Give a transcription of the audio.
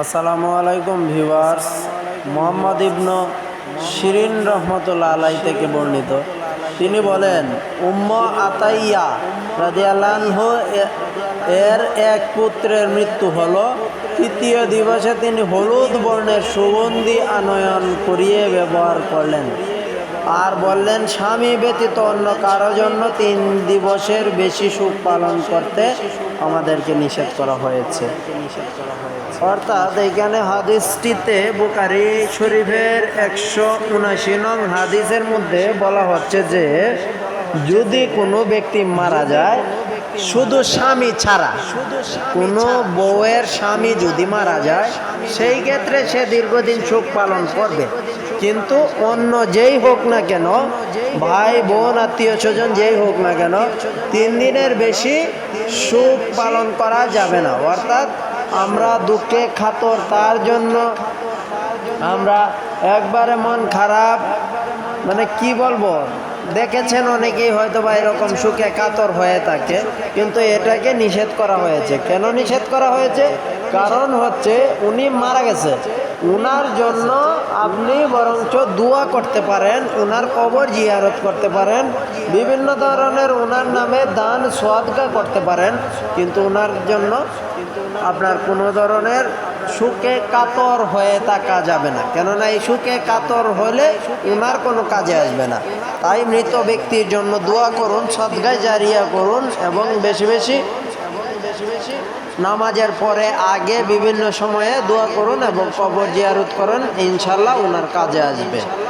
আসসালামু আলাইকুম ভিউয়ার্স। মোহাম্মদ ইবনু শিরিন রহমতুল্লা আলাই থেকে বর্ণিত। তিনি বলেন, উম্ম আতাইয়া রাদিয়াল্লাহ এর এক পুত্রের মৃত্যু হলো। তৃতীয় দিবসে তিনি হলুদ বর্ণের সুগন্ধি আনয়ন করিয়ে ব্যবহার করলেন। আর বললেন, স্বামী ব্যতীত অন্য কারও জন্য তিন দিবসের বেশি সুখ পালন করতে আমাদেরকে নিষেধ করা হয়েছে। অর্থাৎ এইখানে হাদিসটিতে বুকারি শরীফের একশো উনাশি নং হাদিসের মধ্যে বলা হচ্ছে যে, যদি কোনো ব্যক্তি মারা যায়, শুধু স্বামী ছাড়া, কোনো বউয়ের স্বামী যদি মারা যায়, সেই ক্ষেত্রে সে দীর্ঘদিন সুখ পালন করবে। কিন্তু অন্য যেই হোক না কেন, ভাই, বোন, আত্মীয় স্বজন যেই হোক না কেন, তিন দিনের বেশি সুখ পালন করা যাবে না। অর্থাৎ আমরা দুঃখে খাতর, তার জন্য আমরা একবারে মন খারাপ। মানে কি বলব? দেখেছেন অনেকেই হয়তো বা এরকম সুখে কাতর হয়ে থাকে, কিন্তু এটাকে নিষেধ করা হয়েছে। কেন নিষেধ করা হয়েছে? কারণ হচ্ছে উনি মারা গেছে। উনার জন্য আপনি বরঞ্চ দোয়া করতে পারেন ওনার কবর জিয়ারত করতে পারেন, বিভিন্ন ধরনের ওনার নামে দান সোয়াদকা করতে পারেন, কিন্তু ওনার জন্য আপনার কোনো ধরনের সুখে কাতর হয়ে থাকা যাবে না। কেননা এই সুখে কাতর হলে ওনার কোনো কাজে আসবে না। তাই মৃত ব্যক্তির জন্য দোয়া করুন সদগায় জারিয়া করুন এবং বেশি বেশি নামাজের পরে আগে বিভিন্ন সময়ে দোয়া করুন এবং কবর জিয়ারত করুন। ইনশাল্লাহ ওনার কাজে আসবে।